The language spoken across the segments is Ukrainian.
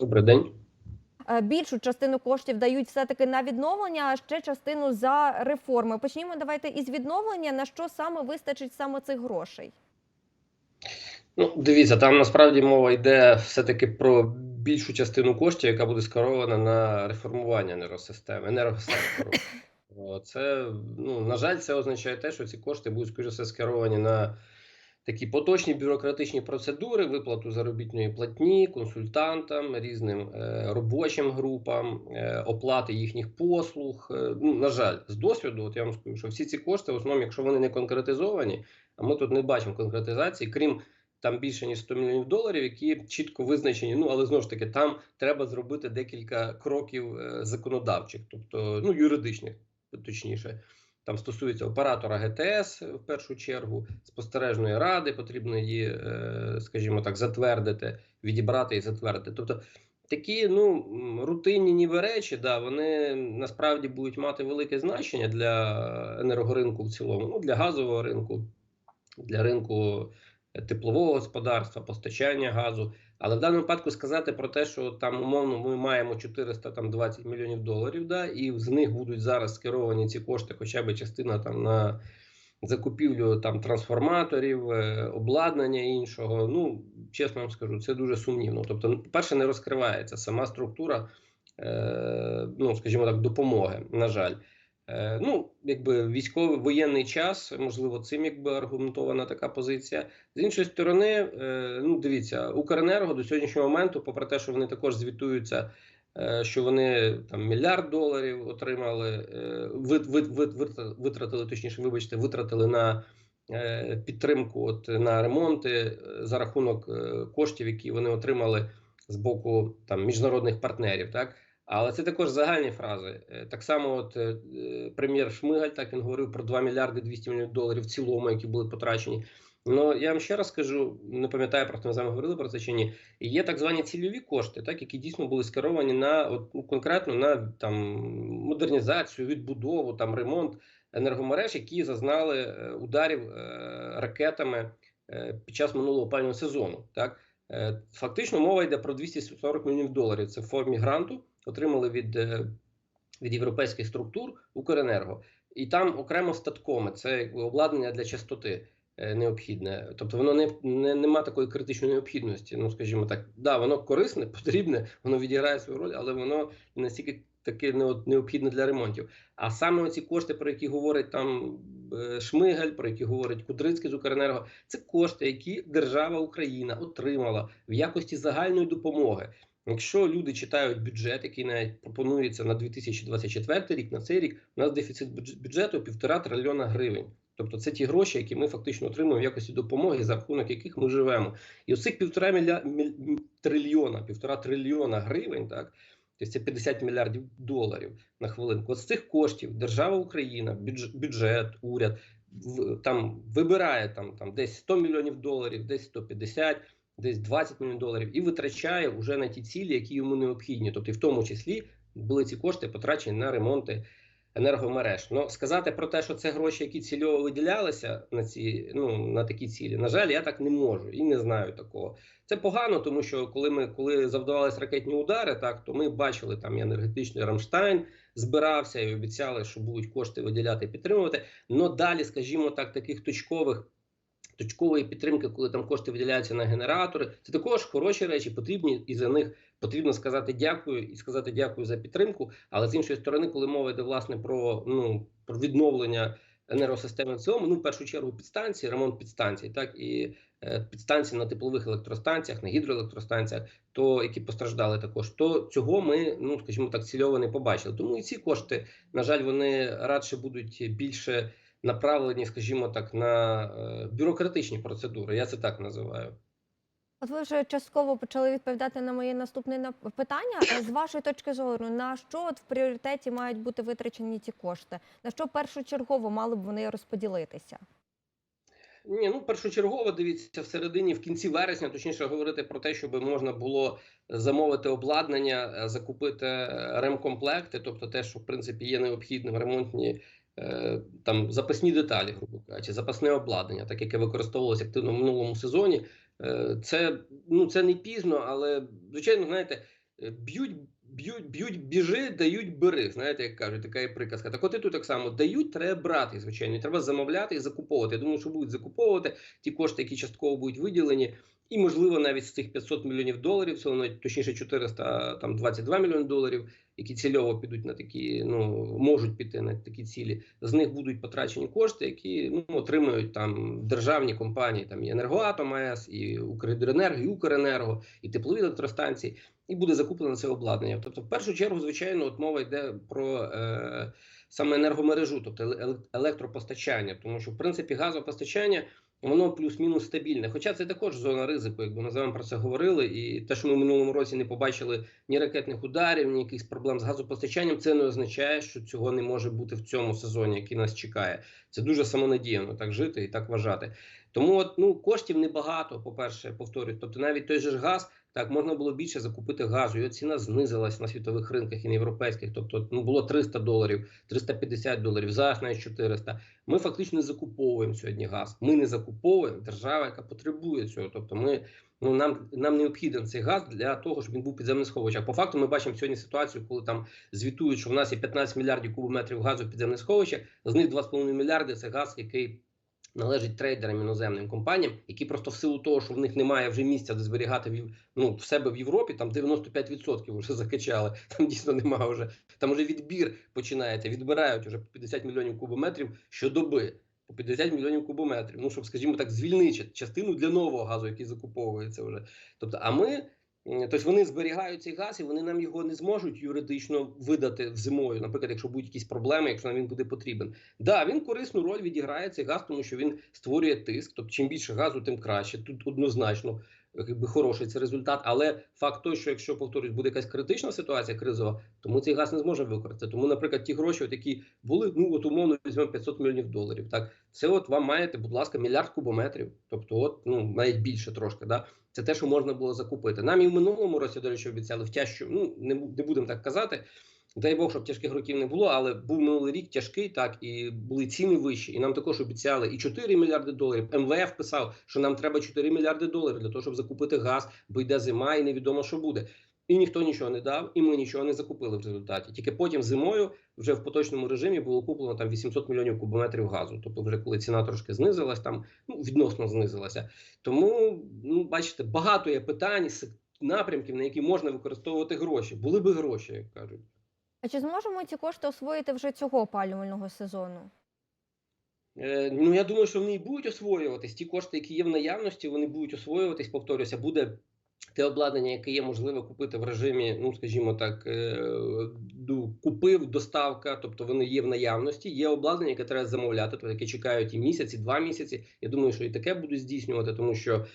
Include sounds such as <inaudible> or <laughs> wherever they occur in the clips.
Добрий день. Е, Більшу частину коштів дають все-таки на відновлення, а ще частину за реформи. Почнімо давайте із відновлення. На що саме вистачить саме цих грошей? Ну, дивіться, там насправді мова йде все-таки про більшу частину коштів, яка буде скерована на реформування енергосистеми, енергосектору. <laughs> Це, ну, на жаль, це означає те, що ці кошти будуть, скоріше все, скеровані на такі поточні бюрократичні процедури, виплату заробітної платні, консультантам, різним е, робочим групам, е, оплати їхніх послуг. Е, ну, на жаль, з досвіду, от я вам скажу, що всі ці кошти, в основному, якщо вони не конкретизовані, а ми тут не бачимо конкретизації, крім там більше ніж 100 мільйонів доларів, які чітко визначені. Ну але знову ж таки, там треба зробити декілька кроків законодавчих, тобто ну юридичних, точніше. Там стосується оператора ГТС в першу чергу, спостережної ради, потрібно її, е, скажімо так, затвердити, відібрати і затвердити. Тобто такі ну рутинні ніби речі, да, вони насправді будуть мати велике значення для енергоринку в цілому, ну для газового ринку, для ринку теплового господарства, постачання газу. Але в даному випадку сказати про те, що там умовно ми маємо 420 мільйонів доларів, да, і з них будуть зараз скеровані ці кошти, хоча б частина там на закупівлю там трансформаторів, е, обладнання іншого. Ну чесно вам скажу, це дуже сумнівно. Тобто, по-перше, не розкривається сама структура, е, ну скажімо так, допомоги. На жаль. Е, Ну, якби військовий воєнний час, можливо, цим якби аргументована така позиція. З іншої сторони, е, ну дивіться, Укренерго до сьогоднішнього моменту, попри те, що вони також звітуються, е, що вони там мільярд доларів отримали, вит, вит, вит, вит- витратили, точніше, вибачте, витратили на підтримку, от на ремонти за рахунок коштів, які вони отримали з боку там міжнародних партнерів, так. Але це також загальні фрази. Е, Так само, от е, е, прем'єр Шмигаль так він говорив про 2 мільярди 200 мільйонів доларів в цілому, які були потрачені. Ну я вам ще раз скажу, не пам'ятаю, просто ми з вами говорили про це чи ні. Є так звані цільові кошти, так які дійсно були скеровані на от, ну, конкретно на там модернізацію, відбудову, там ремонт енергомереж, які зазнали ударів е, ракетами е, під час минулого опалювального сезону. Так фактично мова йде про 240 мільйонів доларів. Це в формі гранту отримали від, е, від європейських структур Укренерго. І там окремо статкоми, це обладнання для частоти е, необхідне. Тобто воно не, не, нема такої критичної необхідності. Ну, скажімо так, да, воно корисне, <laughs> потрібне, воно відіграє свою роль, але воно настільки таке необхідне для ремонтів. А саме оці кошти, про які говорить там е, Шмигаль, про які говорить Кудрицький з Укренерго, це кошти, які держава Україна отримала в якості загальної допомоги. Якщо люди читають бюджет, який навіть пропонується на 2024 рік, на цей рік, у нас дефіцит бюджету півтора трильйона гривень. Тобто це ті гроші, які ми фактично отримуємо в якості допомоги, за рахунок яких ми живемо. І оцих півтора міля... міль... трильйона, півтора трильйона гривень, так, тобто це 50 мільярдів доларів на хвилинку. От з цих коштів держава Україна, бюдж- бюджет, уряд там вибирає там, там десь 100 мільйонів доларів, десь 150, десь 20 мільйонів доларів і витрачає вже на ті цілі, які йому необхідні. Тобто, в тому числі були ці кошти потрачені на ремонти енергомереж. Ну сказати про те, що це гроші, які цільово виділялися на ці ну на такі цілі. На жаль, я так не можу і не знаю такого. Це погано, тому що коли ми коли завдавались ракетні удари, так то ми бачили там і енергетичний Рамштайн збирався і обіцяли, що будуть кошти виділяти і підтримувати. Ну далі, скажімо так, таких точкових. Точкової підтримки, коли там кошти виділяються на генератори, це також хороші речі, потрібні і за них потрібно сказати дякую і сказати дякую за підтримку. Але з іншої сторони, коли мова йде власне про ну про відновлення енергосистеми в цілому, ну в першу чергу підстанції, ремонт підстанцій, так і е, підстанції на теплових електростанціях, на гідроелектростанціях, то які постраждали також, то цього ми, ну скажімо так, цільово не побачили. Тому і ці кошти, на жаль, вони радше будуть більше направлені, скажімо так, на е, бюрократичні процедури. Я це так називаю. От ви вже частково почали відповідати на моє наступне на- питання. Е, З вашої точки зору, на що от в пріоритеті мають бути витрачені ці кошти? На що першочергово мали б вони розподілитися? Ні, ну першочергово дивіться в середині, в кінці вересня, точніше говорити про те, щоб можна було замовити обладнання, е, закупити ремкомплекти, тобто те, що в принципі є необхідним ремонтні там запасні деталі, грубо кажучи, запасне обладнання, так яке використовувалося активно в минулому сезоні. Е, Це ну це не пізно, але звичайно, знаєте. е, б'ють, б'ють, б'ють, біжи, дають бери. Знаєте, як кажуть, така є приказка. Так от і тут так само дають, треба брати, звичайно, треба замовляти і закуповувати. Я думаю, що будуть закуповувати ті кошти, які частково будуть виділені. І, можливо, навіть з цих 500 мільйонів доларів, це воно точніше 422 мільйони доларів, які цільово підуть на такі, ну можуть піти на такі цілі. З них будуть потрачені кошти, які ну отримують там державні компанії, там і Енергоатом АЕС, і Укргідроенерго, і Укренерго, і теплові електростанції, і буде закуплено це обладнання. Тобто, в першу чергу, звичайно, от мова йде про е, саме енергомережу, тобто еле- електропостачання, тому що в принципі газопостачання. Воно плюс-мінус стабільне. Хоча це також зона ризику, якби ми з вами про це говорили. І те, що ми в минулому році не побачили ні ракетних ударів, ні якихось проблем з газопостачанням, це не означає, що цього не може бути в цьому сезоні, який нас чекає. Це дуже самонадіяно так жити і так вважати. Тому от, ну, коштів небагато, по-перше, повторюю. Тобто навіть той же ж газ, так, можна було більше закупити газу. Його ціна знизилась на світових ринках і на європейських. Тобто ну, було 300 доларів, 350 доларів, зараз навіть 400. Ми фактично не закуповуємо сьогодні газ. Ми не закуповуємо держава, яка потребує цього. Тобто, ми ну нам нам необхіден цей газ для того, щоб він був підземний сховищ. А по факту ми бачимо сьогодні ситуацію, коли там звітують, що в нас є 15 мільярдів кубометрів газу в підземних сховищах. З них 2,5 мільярди це газ, який належить трейдерам іноземним компаніям, які просто в силу того, що в них немає вже місця, де зберігати в ну, в себе в Європі, там 95% вже <laughs> закачали. Там дійсно немає вже. Там вже відбір починається. Відбирають вже по 50 мільйонів кубометрів щодоби. По 50 мільйонів кубометрів. Ну, щоб, скажімо так, звільнити частину для нового газу, який закуповується вже. Тобто, а ми. Тобто вони зберігають цей газ, і вони нам його не зможуть юридично видати зимою. Наприклад, якщо будуть якісь проблеми, якщо нам він буде потрібен. Да, він корисну роль відіграє цей газ, тому що він створює тиск. Тобто, чим більше газу, тим краще. Тут однозначно якби хороший це результат. Але факт той, що якщо повторюсь, буде якась критична ситуація кризова, тому цей газ не зможе використати. Тому, наприклад, ті гроші, от які були, ну от умовно візьмемо 500 мільйонів доларів. Так, це от вам маєте, будь ласка, мільярд кубометрів. Тобто, от ну навіть більше трошки. Да, це те, що можна було закупити. Нам і в минулому році, до речі, обіцяли в тяжчу, ну не, не будемо так казати. Дай Бог, щоб тяжких років не було, але був минулий рік тяжкий, так і були ціни вищі. І нам також обіцяли і 4 мільярди доларів. МВФ писав, що нам треба 4 мільярди доларів для того, щоб закупити газ, бо йде зима, і невідомо, що буде. І ніхто нічого не дав, і ми нічого не закупили в результаті. Тільки потім зимою, вже в поточному режимі, було куплено там 800 мільйонів кубометрів газу. Тобто, вже коли ціна трошки знизилась, там ну відносно знизилася. Тому ну бачите, багато є питань, напрямків, на які можна використовувати гроші. Були би гроші, як кажуть. А чи зможемо ці кошти освоїти вже цього опалювального сезону? Е, ну я думаю, що вони і будуть освоюватись. Ті кошти, які є в наявності, вони будуть освоюватись. Повторюся, буде те обладнання, яке є можливо купити в режимі, ну скажімо так, е, купив доставка, тобто вони є в наявності. Є обладнання, яке треба замовляти, тобто яке чекають і місяць, і два місяці. Я думаю, що і таке будуть здійснювати, тому що.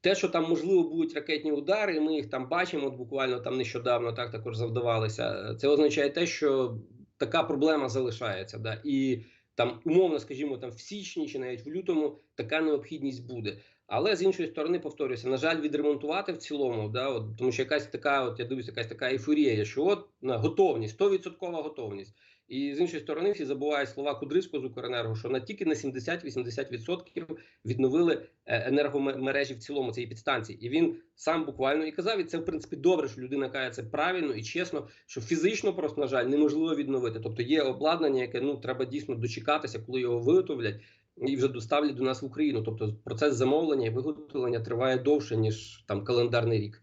Те, що там можливо будуть ракетні удари, ми їх там бачимо. От буквально там нещодавно так також завдавалися. Це означає те, що така проблема залишається. Да? І там умовно, скажімо, там в січні чи навіть в лютому така необхідність буде. Але з іншої сторони, повторюся, на жаль, відремонтувати в цілому, да, от, тому що якась така, от я дивлюся, якась така ейфорія, що от на готовність, 100% готовність. І з іншої сторони, всі забувають слова Кудрицького з Укренерго, що на тільки на 70-80% відновили е, енергомережі в цілому цієї підстанції. І він сам буквально і казав, і це в принципі добре, що людина каже це правильно і чесно, що фізично просто на жаль неможливо відновити. Тобто є обладнання, яке ну треба дійсно дочекатися, коли його виготовлять. І вже доставлять до нас в Україну. Тобто процес замовлення і виготовлення триває довше ніж там календарний рік.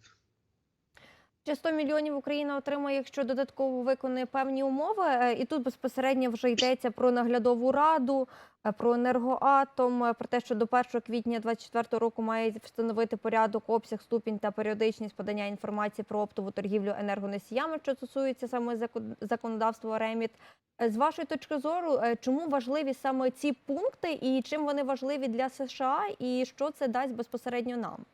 Чи 100 мільйонів Україна отримає, якщо додатково виконує певні умови? Е, І тут безпосередньо вже йдеться про наглядову раду, е, про енергоатом, е, про те, що до 1 квітня 2024 року має встановити порядок, обсяг, ступінь та періодичність подання інформації про оптову торгівлю енергоносіями, що стосується саме закон- законодавства РЕМІТ. З вашої точки зору, чому важливі саме ці пункти, і чим вони важливі для США, і що це дасть безпосередньо нам?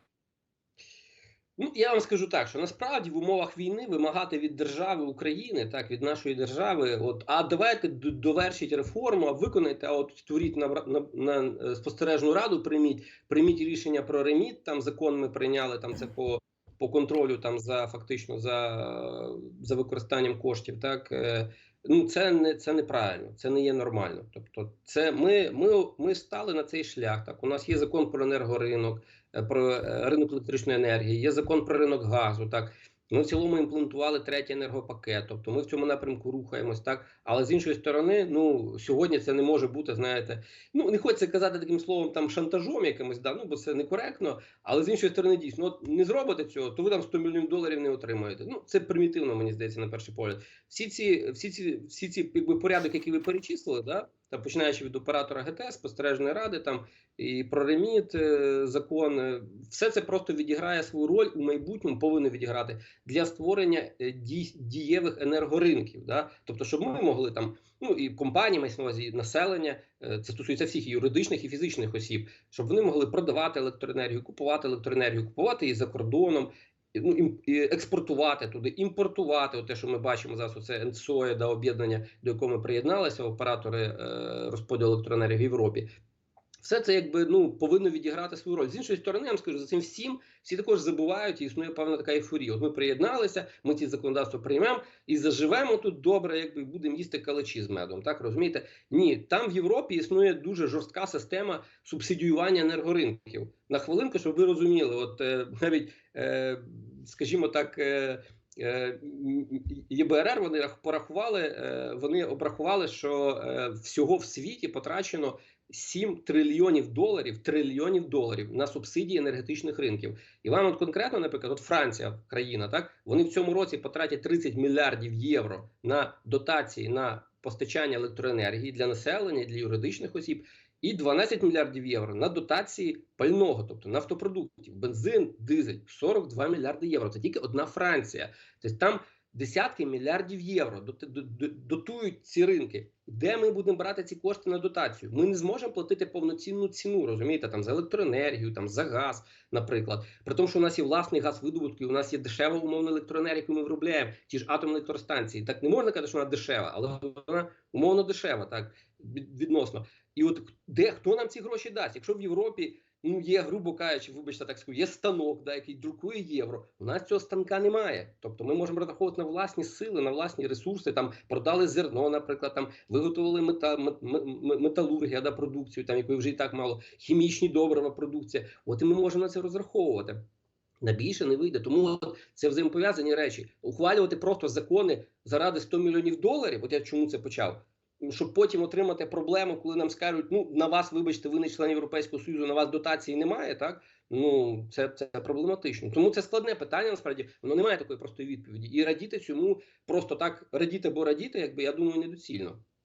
Ну я вам скажу так, що насправді в умовах війни вимагати від держави України, так від нашої держави, от а давайте довершіть реформу, а виконайте, а от створіть на, на, на е, спостережну раду, прийміть, прийміть рішення про реміт. Там закон ми прийняли там це по. По контролю там за фактично за, за використанням коштів, так е, ну це не це неправильно, це не є нормально. Тобто, це ми, ми, ми стали на цей шлях. Так, у нас є закон про енергоринок, про е, ринок електричної енергії, є закон про ринок газу. Так Ми в цілому імплементували третій енергопакет, тобто ми в цьому напрямку рухаємось, так. Але з іншої сторони, ну сьогодні це не може бути, знаєте, ну не хочеться казати таким словом там шантажом якимось, да, ну бо це некоректно. Але з іншої сторони, дійсно, от не зробите цього, то ви там 100 мільйонів доларів не отримаєте. Ну це примітивно, мені здається, на перший погляд. Всі ці, всі ці, всі ці якби, порядок, які ви перечислили, да, там починаючи від оператора ГТС, спостережної ради, там і про реміт е, закон, е, все це просто відіграє свою роль у майбутньому, повинно відіграти для створення е, дій, дієвих енергоринків. Да? Тобто, щоб ми могли там, ну і компанії, мається на увазі і населення, це стосується всіх юридичних і фізичних осіб, щоб вони могли продавати електроенергію, купувати електроенергію, купувати її за кордоном. Ну, експортувати туди, імпортувати, те, що ми бачимо зараз, це НСОЄ, да, об'єднання, до якого ми приєдналися, оператори е, розподілу електроенергії в Європі. Все це якби ну повинно відіграти свою роль. З іншої сторони, я вам скажу, за цим всім всі також забувають, і існує певна така ейфорія. От ми приєдналися, ми ці законодавства приймемо і заживемо тут добре, якби будемо їсти калачі з медом. Так розумієте? Ні, там в Європі існує дуже жорстка система субсидіювання енергоринків. На хвилинку, щоб ви розуміли, от е, навіть, е, скажімо так. Е, Е, ЄБРР вони порахували, е, вони обрахували, що е, всього в світі потрачено 7 трильйонів доларів, трильйонів доларів на субсидії енергетичних ринків. І вам от конкретно, наприклад, от Франція, країна, так вони в цьому році потратять 30 мільярдів євро на дотації на постачання електроенергії для населення, для юридичних осіб. І 12 мільярдів євро на дотації пального, тобто нафтопродуктів, бензин, дизель, 42 мільярди євро. Це тільки одна Франція. Тобто там десятки мільярдів євро дот- дот- дот- дотують ці ринки. Де ми будемо брати ці кошти на дотацію? Ми не зможемо платити повноцінну ціну, розумієте, там за електроенергію, там за газ, наприклад. При тому, що у нас є власний газ видобутку, у нас є дешева умовна електроенергія, яку ми виробляємо, ті ж атомні електростанції. Так не можна казати, що вона дешева, але вона умовно дешева, так відносно. І от де хто нам ці гроші дасть? Якщо в Європі ну є, грубо кажучи, вибачте, так скажу, є станок, да, який друкує євро. У нас цього станка немає. Тобто ми можемо розраховувати на власні сили, на власні ресурси. Там продали зерно, наприклад, там виготовили мета, м- м- м- металургія, да, продукцію, там якої вже і так мало, хімічні добрива, продукція. От і ми можемо на це розраховувати. На більше не вийде, тому от це взаємопов'язані речі. Ухвалювати просто закони заради 100 мільйонів доларів. От я чому це почав? Щоб потім отримати проблему, коли нам скажуть, ну на вас, вибачте, ви не член Європейського Союзу, на вас дотації немає, так ну це, це проблематично. Тому це складне питання. Насправді воно не має такої простої відповіді. І радіти цьому просто так радіти або радіти, якби я думаю, недоцільно.